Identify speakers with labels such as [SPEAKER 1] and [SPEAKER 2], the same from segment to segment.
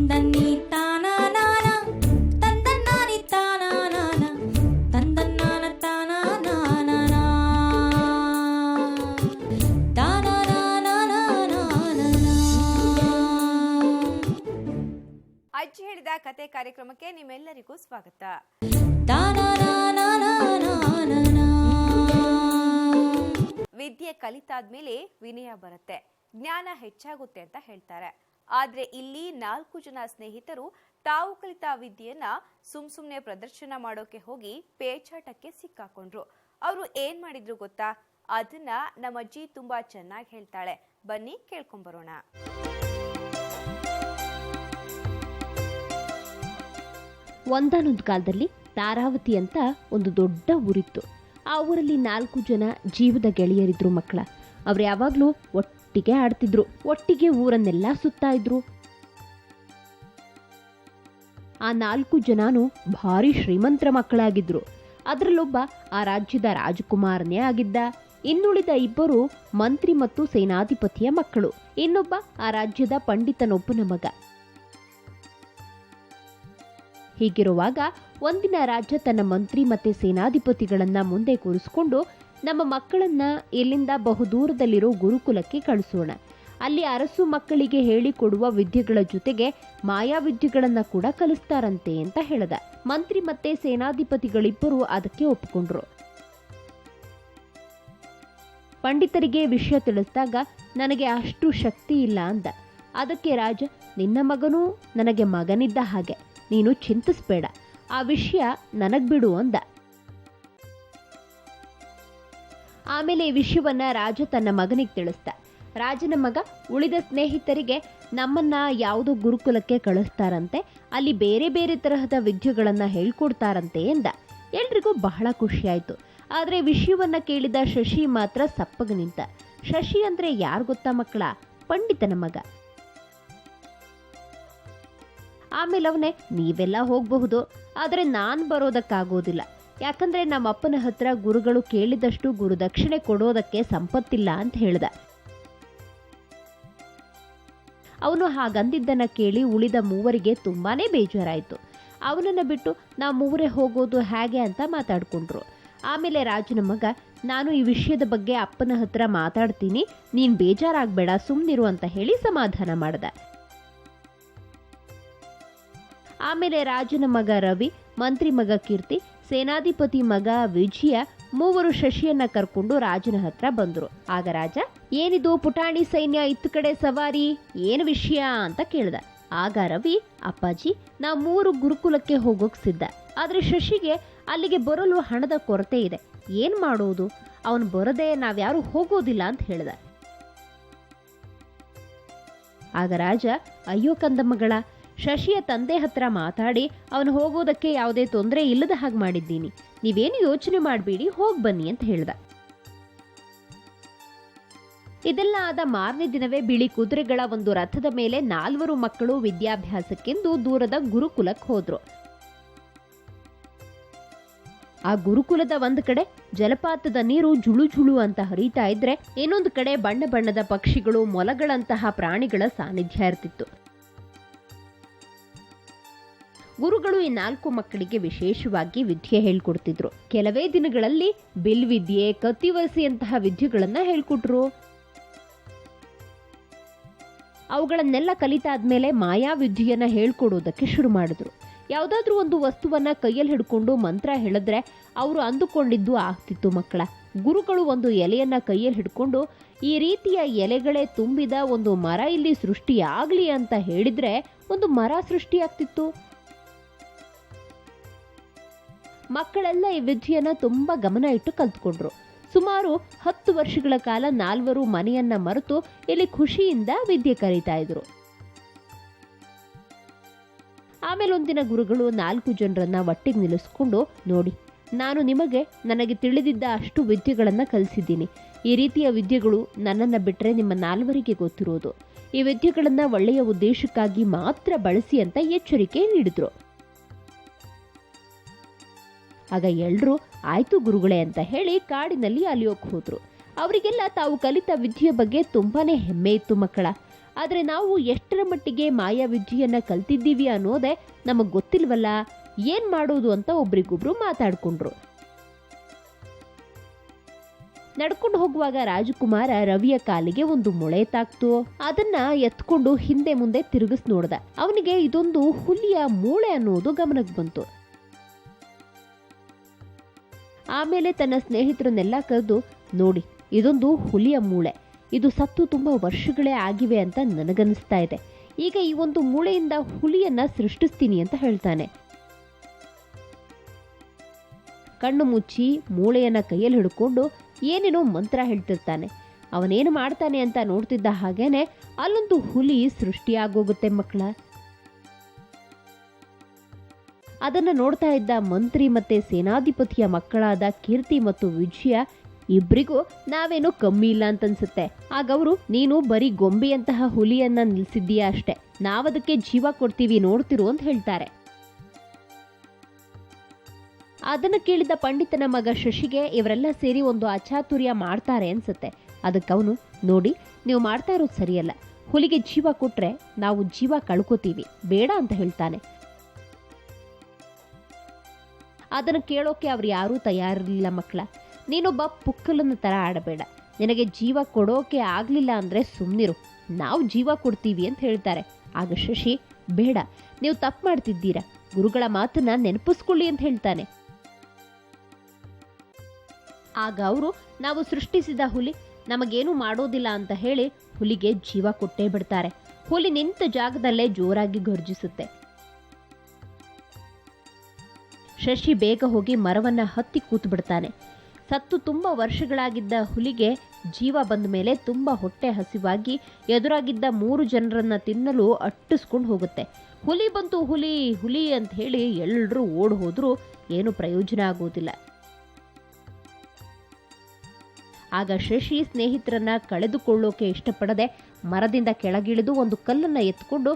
[SPEAKER 1] ತಂದನ್ನಿ ತಾನಾನಾನ ತಂದನ್ನಾನಿ ತಾನಾನಾನ ತಂದನ್ನಾನ ತಾನಾನಾನ ತಾನಾನಾನಾನಾನಾನ.
[SPEAKER 2] ಅಜ್ಜಿ ಹೇಳಿದ ಕತೆ ಕಾರ್ಯಕ್ರಮಕ್ಕೆ ನಿಮ್ಮೆಲ್ಲರಿಗೂ ಸ್ವಾಗತ ವಿದ್ಯೆ ಕಲಿತಾದ್ಮೇಲೆ ವಿನಯ ಬರುತ್ತೆ ಜ್ಞಾನ ಹೆಚ್ಚಾಗುತ್ತೆ ಅಂತ ಹೇಳ್ತಾರೆ ಆದ್ರೆ ಇಲ್ಲಿ ನಾಲ್ಕು ಜನ ಸ್ನೇಹಿತರು ತಾವು ಕಲಿತ ವಿದ್ಯೆಯನ್ನ ಸುಮ್ ಸುಮ್ನೆ ಪ್ರದರ್ಶನ ಮಾಡೋಕೆ ಹೋಗಿ ಪೇಚಾಟಕ್ಕೆ ಸಿಕ್ಕಾಕೊಂಡ್ರು. ಅವರು ಏನ್ ಮಾಡಿದ್ರು ಗೊತ್ತಾ? ಅದನ್ನ ನಮ್ಮ ಅಜ್ಜಿ ತುಂಬಾ ಚೆನ್ನಾಗಿ ಹೇಳ್ತಾಳೆ. ಬನ್ನಿ ಕೇಳ್ಕೊಂಬರೋಣ
[SPEAKER 3] ಒಂದಾನೊಂದು ಕಾಲದಲ್ಲಿ ತಾರಾವತಿ ಅಂತ ಒಂದು ದೊಡ್ಡ ಊರಿತ್ತು. ಆ ಊರಲ್ಲಿ ನಾಲ್ಕು ಜನ ಜೀವದ ಗೆಳೆಯರಿದ್ರು ಮಕ್ಕಳ. ಅವ್ರು ಯಾವಾಗಲೂ ಒಟ್ಟಿಗೆ ಆಡ್ತಿದ್ರು. ಒಟ್ಟಿಗೆ ಊರನ್ನೆಲ್ಲ ಸುತ್ತಾ ಇದ್ರು. ಆ ನಾಲ್ಕು ಜನಾನು ಭಾರಿ ಶ್ರೀಮಂತರ ಮಕ್ಕಳಾಗಿದ್ರು. ಅದರಲ್ಲೊಬ್ಬ ಆ ರಾಜ್ಯದ ರಾಜಕುಮಾರನೇ ಆಗಿದ್ದ. ಇನ್ನುಳಿದ ಇಬ್ಬರು ಮಂತ್ರಿ ಮತ್ತು ಸೇನಾಧಿಪತಿಯ ಮಕ್ಕಳು. ಇನ್ನೊಬ್ಬ ಆ ರಾಜ್ಯದ ಪಂಡಿತನೊಬ್ಬನ ಮಗ. ಹೀಗಿರುವಾಗ ಒಂದಿನ ರಾಜ್ಯ ತನ್ನ ಮಂತ್ರಿ ಮತ್ತೆ ಸೇನಾಧಿಪತಿಗಳನ್ನ ಮುಂದೆ ಕೂರಿಸ್ಕೊಂಡು ನಮ್ಮ ಮಕ್ಕಳನ್ನ ಇಲ್ಲಿಂದ ಬಹುದೂರದಲ್ಲಿರೋ ಗುರುಕುಲಕ್ಕೆ ಕಳಿಸೋಣ. ಅಲ್ಲಿ ಅರಸು ಮಕ್ಕಳಿಗೆ ಹೇಳಿಕೊಡುವ ವಿದ್ಯೆಗಳ ಜೊತೆಗೆ ಮಾಯಾ ವಿದ್ಯೆಗಳನ್ನ ಕೂಡ ಕಲಿಸ್ತಾರಂತೆ ಅಂತ ಹೇಳಿದ. ಮಂತ್ರಿ ಮತ್ತೆ ಸೇನಾಧಿಪತಿಗಳಿಬ್ಬರು ಅದಕ್ಕೆ ಒಪ್ಪಿಕೊಂಡ್ರು ಪಂಡಿತರಿಗೆ ವಿಷಯ ತಿಳಿಸಿದಾಗ ನನಗೆ ಅಷ್ಟು ಶಕ್ತಿ ಇಲ್ಲ ಅಂದ. ಅದಕ್ಕೆ ರಾಜ, ನಿನ್ನ ಮಗನೂ ನನಗೆ ಮಗನಿದ್ದ ಹಾಗೆ, ನೀನು ಚಿಂತಿಸ್ಬೇಡ. ಆ ವಿಷಯ ನನಗ್ ಬಿಡು ಅಂದ. ಆಮೇಲೆ ಈ ವಿಷಯವನ್ನ ರಾಜ ತನ್ನ ಮಗನಿಗೆ ತಿಳಿಸ್ದ. ರಾಜನ ಮಗ ಉಳಿದ ಸ್ನೇಹಿತರಿಗೆ ನಮ್ಮನ್ನ ಯಾವುದೋ ಗುರುಕುಲಕ್ಕೆ ಕಳಿಸ್ತಾರಂತೆ, ಅಲ್ಲಿ ಬೇರೆ ಬೇರೆ ತರಹದ ವಿದ್ಯೆಗಳನ್ನ ಹೇಳ್ಕೊಡ್ತಾರಂತೆ ಎಂದ. ಎಲ್ರಿಗೂ ಬಹಳ ಖುಷಿಯಾಯ್ತು. ಆದರೆ ವಿಷಯವನ್ನ ಕೇಳಿದ ಶಶಿ ಮಾತ್ರ ಸಪ್ಪಗ ನಿಂತ. ಶಶಿ ಅಂದ್ರೆ ಯಾರು ಗೊತ್ತಾ ಮಕ್ಕಳ? ಪಂಡಿತನ ಮಗ. ಆಮೇಲೆ ಅವನೇ ನೀವೆಲ್ಲ ಹೋಗಬಹುದು, ಆದರೆ ನಾನು ಬರೋದಕ್ಕಾಗೋದಿಲ್ಲ. ಯಾಕಂದ್ರೆ ನಮ್ಮ ಅಪ್ಪನ ಹತ್ರ ಗುರುಗಳು ಕೇಳಿದಷ್ಟು ಗುರುದಕ್ಷಿಣೆ ಕೊಡೋದಕ್ಕೆ ಸಂಪತ್ತಿಲ್ಲ ಅಂತ ಹೇಳ್ದ. ಅವನು ಹಾಗಂದಿದ್ದನ್ನ ಕೇಳಿ ಉಳಿದ ಮೂವರಿಗೆ ತುಂಬಾನೇ ಬೇಜಾರಾಯ್ತು. ಅವನನ್ನ ಬಿಟ್ಟು ನಾ ಮೂವರೇ ಹೋಗೋದು ಹೇಗೆ ಅಂತ ಮಾತಾಡ್ಕೊಂಡ್ರು. ಆಮೇಲೆ ರಾಜನ ಮಗ, ನಾನು ಈ ವಿಷಯದ ಬಗ್ಗೆ ಅಪ್ಪನ ಹತ್ರ ಮಾತಾಡ್ತೀನಿ, ನೀನ್ ಬೇಜಾರಾಗಬೇಡ, ಸುಮ್ನಿರು ಅಂತ ಹೇಳಿ ಸಮಾಧಾನ ಮಾಡ್ದ. ಆಮೇಲೆ ರಾಜನ ಮಗ ರವಿ, ಮಂತ್ರಿ ಮಗ ಕೀರ್ತಿ ಸೇನಾಧಿಪತಿ ಮಗ ವಿಜಯ ಮೂವರು ಶಶಿಯನ್ನ ಕರ್ಕೊಂಡು ರಾಜನ ಹತ್ರ ಬಂದ್ರು. ಆಗ ರಾಜ, ಏನಿದು ಪುಟಾಣಿ ಸೈನ್ಯ ಇತ್ತು ಕಡೆ ಸವಾರಿ? ಏನು ವಿಷಯ ಅಂತ ಕೇಳ್ದ. ಆಗ ರವಿ, ಅಪ್ಪಾಜಿ, ನಾ ಮೂರು ಗುರುಕುಲಕ್ಕೆ ಹೋಗೋಕ್ ಸಿದ್ಧ. ಆದ್ರೆ ಶಶಿಗೆ ಅಲ್ಲಿಗೆ ಬರಲು ಹಣದ ಕೊರತೆ ಇದೆ. ಏನ್ ಮಾಡೋದು? ಅವನು ಬರದೆ ನಾವ್ಯಾರು ಹೋಗೋದಿಲ್ಲ ಅಂತ ಹೇಳ್ದ. ಆಗ ರಾಜ, ಅಯ್ಯೋ ಕಂದಮ್ಮಗಳ ಶಶಿಯ ತಂದೆ ಹತ್ರ ಮಾತಾಡಿ, ಅವನು ಹೋಗೋದಕ್ಕೆ ಯಾವುದೇ ತೊಂದರೆ ಇಲ್ಲದ ಹಾಗೆ ಮಾಡಿದ್ದೀನಿ. ನೀವೇನು ಯೋಚನೆ ಮಾಡಬೇಡಿ, ಹೋಗಿ ಬನ್ನಿ, ಅಂತ ಹೇಳ್ದ. ಇದೆಲ್ಲ ಆದ ಮಾರನೇ ದಿನವೇ ಬಿಳಿ ಕುದುರೆಗಳ ಒಂದು ರಥದ ಮೇಲೆ ನಾಲ್ವರು ಮಕ್ಕಳು ವಿದ್ಯಾಭ್ಯಾಸಕ್ಕೆಂದು ದೂರದ ಗುರುಕುಲಕ್ಕೆ ಹೋದ್ರು. ಆ ಗುರುಕುಲದ ಒಂದ್ ಕಡೆ ಜಲಪಾತದ ನೀರು ಜುಳು ಜುಳು ಅಂತ ಹರಿತಾ ಇದ್ರೆ, ಇನ್ನೊಂದು ಕಡೆ ಬಣ್ಣ ಬಣ್ಣದ ಪಕ್ಷಿಗಳು, ಮೊಲಗಳಂತಹ ಪ್ರಾಣಿಗಳ ಸಾನ್ನಿಧ್ಯ ಇರ್ತಿತ್ತು. ಗುರುಗಳು ಈ ನಾಲ್ಕು ಮಕ್ಕಳಿಗೆ ವಿಶೇಷವಾಗಿ ವಿದ್ಯೆ ಹೇಳ್ಕೊಡ್ತಿದ್ರು. ಕೆಲವೇ ದಿನಗಳಲ್ಲಿ ಬಿಲ್ ವಿದ್ಯೆ ವಿದ್ಯೆಗಳನ್ನು ವಿದ್ಯೆಗಳನ್ನ ಹೇಳ್ಕೊಟ್ರು. ಅವುಗಳನ್ನೆಲ್ಲ ಕಲಿತಾದ್ಮೇಲೆ ಮಾಯಾ ವಿದ್ಯೆಯನ್ನ ಹೇಳ್ಕೊಡೋದಕ್ಕೆ ಶುರು ಮಾಡಿದ್ರು. ಯಾವುದಾದ್ರೂ ಒಂದು ವಸ್ತುವನ್ನ ಕೈಯಲ್ಲಿ ಹಿಡ್ಕೊಂಡು ಮಂತ್ರ ಹೇಳಿದ್ರೆ ಅವರು ಅಂದುಕೊಂಡಿದ್ದು ಆಗ್ತಿತ್ತು ಮಕ್ಕಳ. ಗುರುಗಳು ಒಂದು ಎಲೆಯನ್ನ ಕೈಯಲ್ಲಿ ಹಿಡ್ಕೊಂಡು ಈ ರೀತಿಯ ಎಲೆಗಳೇ ತುಂಬಿದ ಒಂದು ಮರ ಇಲ್ಲಿ ಸೃಷ್ಟಿಯಾಗಲಿ ಅಂತ ಹೇಳಿದ್ರೆ ಒಂದು ಮರ ಸೃಷ್ಟಿಯಾಗ್ತಿತ್ತು. ಮಕ್ಕಳೆಲ್ಲ ಈ ವಿದ್ಯೆಯನ್ನು ತುಂಬ ಗಮನ ಇಟ್ಟು ಕಲ್ತ್ಕೊಂಡ್ರು. ಸುಮಾರು ಹತ್ತು ವರ್ಷಗಳ ಕಾಲ ನಾಲ್ವರು ಮನೆಯನ್ನ ಮರೆತು ಇಲ್ಲಿ ಖುಷಿಯಿಂದ ವಿದ್ಯೆ ಕರೀತಾ ಇದ್ರು. ಆಮೇಲೆ ಒಂದಿನ ಗುರುಗಳು ನಾಲ್ಕು ಜನರನ್ನ ಒಟ್ಟಿಗೆ ನಿಲ್ಲಿಸ್ಕೊಂಡು, ನೋಡಿ, ನಾನು ನಿಮಗೆ, ನನಗೆ ತಿಳಿದಿದ್ದ ಅಷ್ಟು ವಿದ್ಯೆಗಳನ್ನು ಕಲಿಸಿದ್ದೀನಿ. ಈ ರೀತಿಯ ವಿದ್ಯೆಗಳು ನನ್ನನ್ನು ಬಿಟ್ಟರೆ ನಿಮ್ಮ ನಾಲ್ವರಿಗೆ ಗೊತ್ತಿರೋದು. ಈ ವಿದ್ಯೆಗಳನ್ನು ಒಳ್ಳೆಯ ಉದ್ದೇಶಕ್ಕಾಗಿ ಮಾತ್ರ ಬಳಸಿ ಅಂತ ಎಚ್ಚರಿಕೆ ನೀಡಿದ್ರು. ಆಗ ಎಲ್ಲರೂ ಆಯ್ತು ಗುರುಗಳೇ ಅಂತ ಹೇಳಿ ಕಾಡಿನಲ್ಲಿ ಅಲಿಯೋಕೆ ಹೋದ್ರು. ಅವರಿಗೆಲ್ಲ ತಾವು ಕಲಿತ ವಿದ್ಯೆಯ ಬಗ್ಗೆ ತುಂಬಾನೇ ಹೆಮ್ಮೆ ಇತ್ತು ಮಕ್ಕಳ. ಆದರೆ ನಾವು ಎಷ್ಟರ ಮಟ್ಟಿಗೆ ಮಾಯಾ ವಿದ್ಯೆಯನ್ನ ಕಲ್ತಿದ್ದೀವಿ ಅನ್ನೋದೇ ನಮಗೆ ಗೊತ್ತಿಲ್ವಲ್ಲ? ಏನ್ ಮಾಡೋದು ಅಂತ ಒಬ್ರಿಗೊಬ್ರು ಮಾತಾಡ್ಕೊಂಡ್ರು. ನಡ್ಕೊಂಡು ಹೋಗುವಾಗ ರಾಜಕುಮಾರ ರವಿಯ ಕಾಲಿಗೆ ಒಂದು ಮೊಳೆ ತಾಕ್ತು. ಅದನ್ನ ಎತ್ಕೊಂಡು ಹಿಂದೆ ಮುಂದೆ ತಿರುಗಿಸ್ ನೋಡ್ದ. ಅವನಿಗೆ ಇದೊಂದು ಹುಲಿಯ ಮೂಳೆ ಅನ್ನೋದು ಗಮನಕ್ಕೆ ಬಂತು. ಆಮೇಲೆ ತನ್ನ ಸ್ನೇಹಿತರನ್ನೆಲ್ಲ ಕರೆದು, ನೋಡಿ, ಇದೊಂದು ಹುಲಿಯ ಮೂಳೆ. ಇದು ಸತ್ತು ತುಂಬ ವರ್ಷಗಳೇ ಆಗಿವೆ ಅಂತ ನನಗನ್ನಿಸ್ತಾ ಇದೆ. ಈಗ ಈ ಒಂದು ಮೂಳೆಯಿಂದ ಹುಲಿಯನ್ನ ಸೃಷ್ಟಿಸ್ತೀನಿ ಅಂತ ಹೇಳ್ತಾನೆ. ಕಣ್ಣು ಮುಚ್ಚಿ ಮೂಳೆಯನ್ನ ಕೈಯಲ್ಲಿ ಹಿಡ್ಕೊಂಡು ಏನೇನೋ ಮಂತ್ರ ಹೇಳ್ತಿರ್ತಾನೆ. ಅವನೇನು ಮಾಡ್ತಾನೆ ಅಂತ ನೋಡ್ತಿದ್ದ ಹಾಗೇನೆ ಅಲ್ಲೊಂದು ಹುಲಿ ಸೃಷ್ಟಿಯಾಗೋಗುತ್ತೆ ಮಕ್ಕಳ. ಅದನ್ನ ನೋಡ್ತಾ ಇದ್ದ ಮಂತ್ರಿ ಮತ್ತೆ ಸೇನಾಧಿಪತಿಯ ಮಕ್ಕಳಾದ ಕೀರ್ತಿ ಮತ್ತು ವಿಜಯ ಇಬ್ಬರಿಗೂ ನಾವೇನು ಕಮ್ಮಿ ಇಲ್ಲ ಅಂತ ಅನ್ಸುತ್ತೆ ಆಗ ಅವರು, ನೀನು ಬರೀ ಗೊಂಬೆಯಂತಹ ಹುಲಿಯನ್ನ ನಿಲ್ಸಿದ್ದೀಯಾ ಅಷ್ಟೇ. ನಾವದಕ್ಕೆ ಜೀವ ಕೊಡ್ತೀವಿ, ನೋಡ್ತಿರು ಅಂತ ಹೇಳ್ತಾರೆ. ಅದನ್ನ ಕೇಳಿದ ಪಂಡಿತನ ಮಗ ಶಶಿಗೆ ಇವರೆಲ್ಲ ಸೇರಿ ಒಂದು ಅಚಾತುರ್ಯ ಮಾಡ್ತಾರೆ ಅನ್ಸುತ್ತೆ. ಅದಕ್ಕೆ ಅವನು, ನೋಡಿ, ನೀವು ಮಾಡ್ತಾ ಇರೋದು ಸರಿಯಲ್ಲ. ಹುಲಿಗೆ ಜೀವ ಕೊಟ್ರೆ ನಾವು ಜೀವ ಕಳ್ಕೋತೀವಿ. ಬೇಡ ಅಂತ ಹೇಳ್ತಾನೆ. ಅದನ್ನು ಕೇಳೋಕೆ ಅವ್ರು ಯಾರೂ ತಯಾರಿರಲಿಲ್ಲ ಮಕ್ಕಳ. ನೀನೊಬ್ಬ ಪುಕ್ಕಲನ್ನ ತರ ಆಡಬೇಡ. ನಿನಗೆ ಜೀವ ಕೊಡೋಕೆ ಆಗಲಿಲ್ಲ ಅಂದ್ರೆ ಸುಮ್ಮನಿರು ನಾವು ಜೀವ ಕೊಡ್ತೀವಿ ಅಂತ ಹೇಳ್ತಾರೆ. ಆಗ ಶಶಿ, ಬೇಡ, ನೀವು ತಪ್ಪು ಮಾಡ್ತಿದ್ದೀರಾ. ಗುರುಗಳ ಮಾತನ್ನ ನೆನಪಿಸ್ಕೊಳ್ಳಿ ಅಂತ ಹೇಳ್ತಾನೆ. ಆಗ ಅವರು, ನಾವು ಸೃಷ್ಟಿಸಿದ ಹುಲಿ, ನಮಗೇನು ಮಾಡೋದಿಲ್ಲ ಅಂತ ಹೇಳಿ ಹುಲಿಗೆ ಜೀವ ಕೊಟ್ಟೇ ಬಿಡ್ತಾರೆ. ಹುಲಿ ನಿಂತ ಜಾಗದಲ್ಲೇ ಜೋರಾಗಿ ಗರ್ಜಿಸುತ್ತೆ ಶಶಿ ಬೇಗ ಹೋಗಿ ಮರವನ್ನ ಹತ್ತಿ ಕೂತು ಬಿಡ್ತಾನೆ. ಸತ್ತು ತುಂಬ ವರ್ಷಗಳಾಗಿದ್ದ ಹುಲಿಗೆ ಜೀವ ಬಂದ ಮೇಲೆ ತುಂಬ ಹೊಟ್ಟೆ ಹಸಿವಾಗಿ ಎದುರಾಗಿದ್ದ ಮೂರು ಜನರನ್ನ ತಿನ್ನಲು ಅಟ್ಟಿಸ್ಕೊಂಡು ಹೋಗುತ್ತೆ. ಹುಲಿ ಬಂತು ಹುಲಿ ಹುಲಿ ಅಂತ ಹೇಳಿ ಎಲ್ಲರೂ ಓಡ್ ಹೋದ್ರೂ. ಏನು ಪ್ರಯೋಜನ ಆಗೋದಿಲ್ಲ. ಆಗ ಶಶಿ ಸ್ನೇಹಿತರನ್ನ ಕಳೆದುಕೊಳ್ಳೋಕೆ ಇಷ್ಟಪಡದೆ ಮರದಿಂದ ಕೆಳಗಿಳಿದು ಒಂದು ಕಲ್ಲನ್ನ ಎತ್ಕೊಂಡು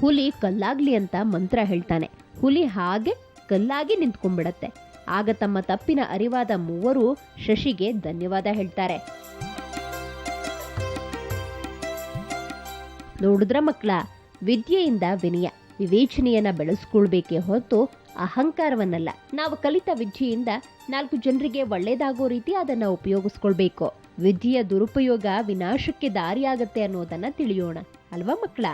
[SPEAKER 3] ಹುಲಿ ಕಲ್ಲಾಗ್ಲಿ ಅಂತ ಮಂತ್ರ ಹೇಳ್ತಾನೆ. ಹುಲಿ ಹಾಗೆ ಕಲ್ಲಾಗಿ ನಿಂತ್ಕೊಂಡ್ಬಿಡತ್ತೆ. ಆಗ ತಮ್ಮ ತಪ್ಪಿನ ಅರಿವಾದ ಮೂವರು ಶಶಿಗೆ ಧನ್ಯವಾದ ಹೇಳ್ತಾರೆ. ನೋಡಿದ್ರ ಮಕ್ಕಳ, ವಿದ್ಯೆಯಿಂದ ವಿನಯ, ವಿವೇಚನೆಯನ್ನ ಬೆಳೆಸ್ಕೊಳ್ಬೇಕೇ ಹೊರತು ಅಹಂಕಾರವನ್ನಲ್ಲ. ನಾವು ಕಲಿತ ವಿದ್ಯೆಯಿಂದ ನಾಲ್ಕು ಜನರಿಗೆ ಒಳ್ಳೇದಾಗೋ ರೀತಿ ಅದನ್ನ ಉಪಯೋಗಿಸ್ಕೊಳ್ಬೇಕು. ವಿದ್ಯೆಯ ದುರುಪಯೋಗ ವಿನಾಶಕ್ಕೆ ದಾರಿಯಾಗತ್ತೆ ಅನ್ನೋದನ್ನ ತಿಳಿಯೋಣ. ಅಲ್ವಾ ಮಕ್ಕಳ?